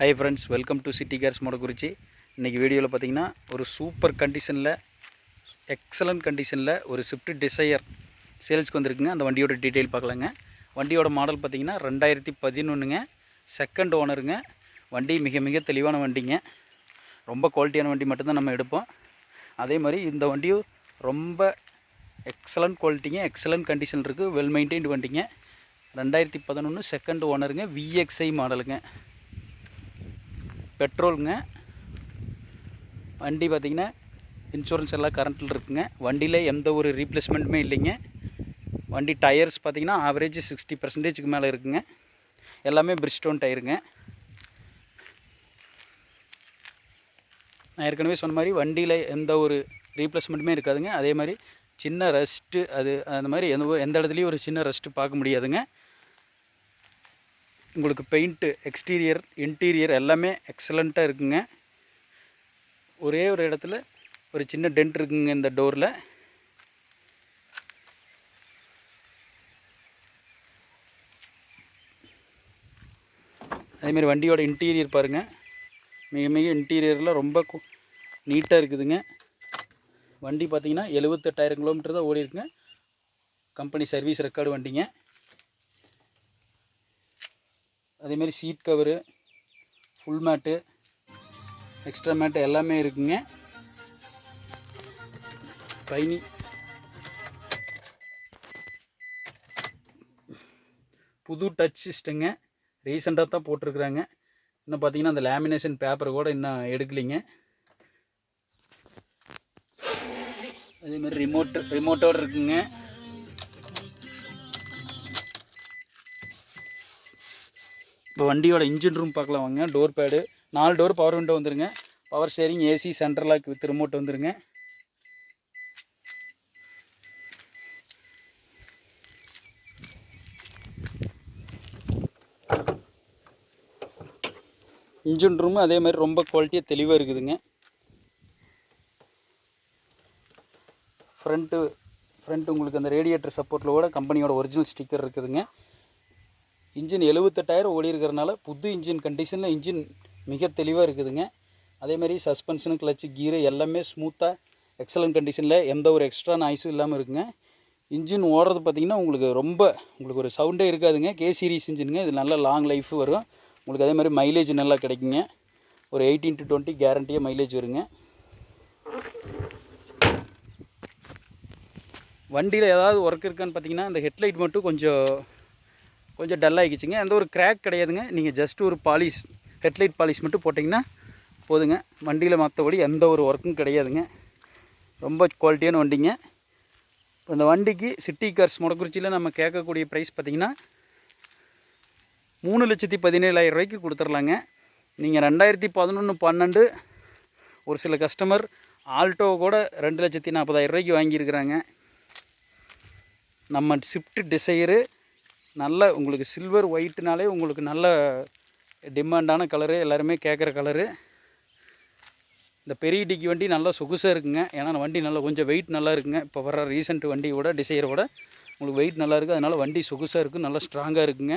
Hi friends welcome to city cares Modakurichi இன்றைக்கி வீடியோவில் பார்த்தீங்கன்னா ஒரு சூப்பர் கண்டிஷனில் எக்ஸலண்ட் கண்டிஷனில் ஒரு ஸ்விஃப்ட் டிசையர் சேல்ஸ்க்கு வந்திருக்குங்க. அந்த வண்டியோட டீட்டெயில் பார்க்கலாங்க. வண்டியோட மாடல் பார்த்தீங்கன்னா ரெண்டாயிரத்தி பதினொன்றுங்க செகண்ட் ஓனருங்க வண்டி மிக மிக தெளிவான வண்டிங்க. ரொம்ப குவாலிட்டியான வண்டி மட்டும்தான் நம்ம எடுப்போம். அதே மாதிரி இந்த வண்டியும் ரொம்ப எக்ஸலண்ட் குவாலிட்டிங்க எக்ஸலண்ட் கண்டிஷன் இருக்குது வெல் மெயின்டைன்டு வண்டிங்க. ரெண்டாயிரத்தி பதினொன்று செகண்ட் ஓனருங்க விஎக்ஸ்ஐ மாடலுங்க பெட்ரோலுங்க. வண்டி பார்த்திங்கன்னா இன்சூரன்ஸ் எல்லாம் கரண்ட்டில் இருக்குங்க. வண்டியில் எந்த ஒரு ரீப்ளேஸ்மெண்ட்டுமே இல்லைங்க. வண்டி டயர்ஸ் பார்த்திங்கன்னா ஆவரேஜ் சிக்ஸ்டி பர்சன்டேஜுக்கு மேலே இருக்குங்க. எல்லாமே பிரிஸ்டோன் டயருங்க நான் ஏற்கனவே சொன்ன மாதிரி வண்டியில் எந்த ஒரு ரீப்ளேஸ்மெண்ட்டுமே இருக்காதுங்க. அதே மாதிரி சின்ன ரெஸ்ட்டு அது அந்த மாதிரி எந்த எந்த இடத்துலையும் ஒரு சின்ன ரெஸ்ட்டு பார்க்க முடியாதுங்க. உங்களுக்கு பெயிண்ட்டு எக்ஸ்டீரியர் இன்டீரியர் எல்லாமே எக்ஸலண்ட்டாக இருக்குங்க. ஒரே ஒரு இடத்துல ஒரு சின்ன டென்ட் இருக்குங்க இந்த டோரில் அதேமாரி வண்டியோட இன்டீரியர் பாருங்கள் மிக மிக இன்டீரியரில் ரொம்ப நீட்டாக இருக்குதுங்க. வண்டி பார்த்திங்கன்னா எழுபத்தெட்டாயிரம் கிலோமீட்டர் தான் ஓடி இருக்குங்க கம்பெனி சர்வீஸ் ரெக்கார்டு வண்டிங்க. அதேமாரி seat cover full mat extra mat எல்லாமே இருக்குங்க. பைனி புது டச் சிஸ்டங்க ரீசெண்டாக தான் போட்டிருக்குறாங்க. இன்னும் பார்த்தீங்கன்னா அந்த லேமினேஷன் பேப்பர் கூட இன்னும் எடுக்கலிங்க. அதேமாதிரி ரிமோட் ரிமோட்டோடு இருக்குங்க. இப்போ வண்டியோட இன்ஜின் ரூம் பார்க்கலாம் வாங்க. டோர் பேடு நாலு டோர் பவர் விண்டோ வந்துருங்க. Power steering AC central lock with remote வந்துருங்க. இன்ஜின் ரூம் அதே மாதிரி ரொம்ப குவாலிட்டியாக தெளிவாக இருக்குதுங்க. ஃப்ரண்ட்டு ஃப்ரண்ட் உங்களுக்கு அந்த ரேடியேட்டர் சப்போர்ட்டில் கூட கம்பெனியோட ஒரிஜினல் ஸ்டிக்கர் இருக்குதுங்க. இன்ஜின் எழுபத்தெட்டாயிரம் ஓடி இருக்கிறனால புது இன்ஜின் கண்டிஷனில் இன்ஜின் மிக தெளிவாக இருக்குதுங்க. அதேமாதிரி சஸ்பென்ஷனு கிளச்சு கீரு எல்லாமே ஸ்மூத்தாக எக்ஸலண்ட் கண்டிஷனில் எந்த ஒரு எக்ஸ்ட்ரா நாய்ஸும் இல்லாமல் இருக்குங்க. இன்ஜின் ஓடுறது பார்த்திங்கன்னா உங்களுக்கு ரொம்ப உங்களுக்கு ஒரு சவுண்டே இருக்காதுங்க. கே சீரிஸ் இன்ஜினுங்க. இது நல்ல லாங் லைஃப் வரும். உங்களுக்கு அதே மாதிரி மைலேஜ் நல்லா கிடைக்குங்க. ஒரு எயிட்டீன் டு டுவெண்ட்டி கேரண்டியாக மைலேஜ் வருங்க. வண்டியில் ஏதாவது ஒர்க் இருக்கான்னு பார்த்தீங்கன்னா இந்த ஹெட்லைட் மட்டும் கொஞ்சம் கொஞ்சம் டல் ஆகிடுச்சுங்க எந்த ஒரு கிராக் கிடையாதுங்க. நீங்கள் ஜஸ்ட் ஒரு பாலிஷ் ஹெட்லைட் பாலிஷ் மட்டும் போட்டிங்கன்னா போதுங்க. வண்டியில் மற்றபடி எந்த ஒரு ஒர்க்கும் கிடையாதுங்க. ரொம்ப குவாலிட்டியான வண்டிங்க. இப்போ இந்த வண்டிக்கு சிட்டி கார்ஸ் முடக்குறிச்சியில் நம்ம கேட்கக்கூடிய ப்ரைஸ் பார்த்திங்கன்னா மூணு லட்சத்தி பதினேழாயிரம் ரூபாய்க்கு கொடுத்துர்லாங்க. நீங்கள் ரெண்டாயிரத்தி பதினொன்று பன்னெண்டு ஒரு சில கஸ்டமர் ஆல்டோ கூட ரெண்டு லட்சத்தி நாற்பதாயிரம் ரூபாய்க்கு வாங்கியிருக்கிறாங்க. நம்ம ஸ்விஃப்ட் டிசைரு நல்ல உங்களுக்கு சில்வர் ஒயிட்னாலே உங்களுக்கு நல்ல டிமாண்டான கலரு எல்லாருமே கேட்குற கலரு இந்த பெரிய டிக்கி வண்டி நல்லா சொகுசாக இருக்குங்க. ஏன்னா வண்டி நல்லா கொஞ்சம் வெயிட் நல்லா இருக்குங்க. இப்போ வர ரீசெண்ட் வண்டியோட டிசைரோட உங்களுக்கு வெயிட் நல்லா இருக்குது அதனால் வண்டி சொகுசாக இருக்குது நல்லா ஸ்ட்ராங்காக இருக்குங்க.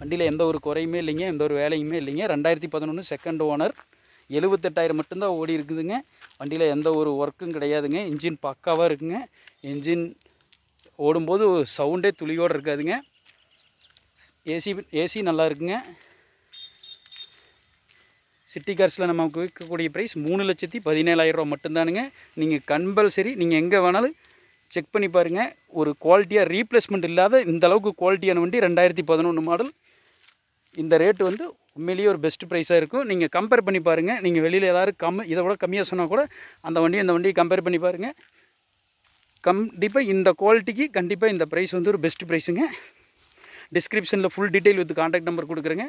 வண்டியில் எந்த ஒரு குறையுமே இல்லைங்க. எந்த ஒரு வேலையுமே இல்லைங்க. ரெண்டாயிரத்தி பதினொன்று செகண்ட் ஓனர் எழுபத்தெட்டாயிரம் மட்டும்தான் ஓடி இருக்குதுங்க. வண்டியில் எந்த ஒரு ஒர்க்கும் கிடையாதுங்க. இன்ஜின் பக்காவாக இருக்குங்க. இன்ஜின் ஓடும்போது சவுண்டே துளியோடு இருக்காதுங்க. ஏசி ஏசி நல்லா இருக்குங்க. சிட்டி கார்ஸில் நமக்கு விற்கக்கூடிய ப்ரைஸ் மூணு லட்சத்தி பதினேழாயிரரூவா மட்டும்தானுங்க. நீங்கள் கம்பல்சரி நீங்கள் எங்கே வேணாலும் செக் பண்ணி பாருங்கள் ஒரு குவாலிட்டியாக ரீப்ளேஸ்மெண்ட் இல்லாத இந்த அளவுக்கு குவாலிட்டியான வண்டி ரெண்டாயிரத்தி பதினொன்று மாடல் இந்த ரேட்டு வந்து உண்மையிலேயே ஒரு பெஸ்ட் ப்ரைஸாக இருக்கும். நீங்கள் கம்பேர் பண்ணி பாருங்கள் நீங்கள் வெளியில் ஏதாவது கம் இதை விட கம்மியாக சொன்னால் கூட அந்த வண்டியை இந்த வண்டியை கம்பேர் பண்ணி பாருங்கள் கண்டிப்பாக இந்த குவாலிட்டிக்கு கண்டிப்பாக இந்த ப்ரைஸ் வந்து ஒரு பெஸ்ட் ப்ரைஸுங்க டிஸ்கிரிப்ஷனில் full detail with contact number கொடுக்குறேங்க.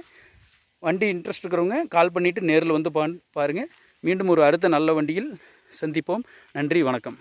வண்டி இன்ட்ரெஸ்ட் இருக்கிறவங்க கால் பண்ணிவிட்டு நேரில் வந்து பா பாருங்கள் மீண்டும் ஒரு அடுத்த நல்ல வண்டியில் சந்திப்போம். நன்றி வணக்கம்.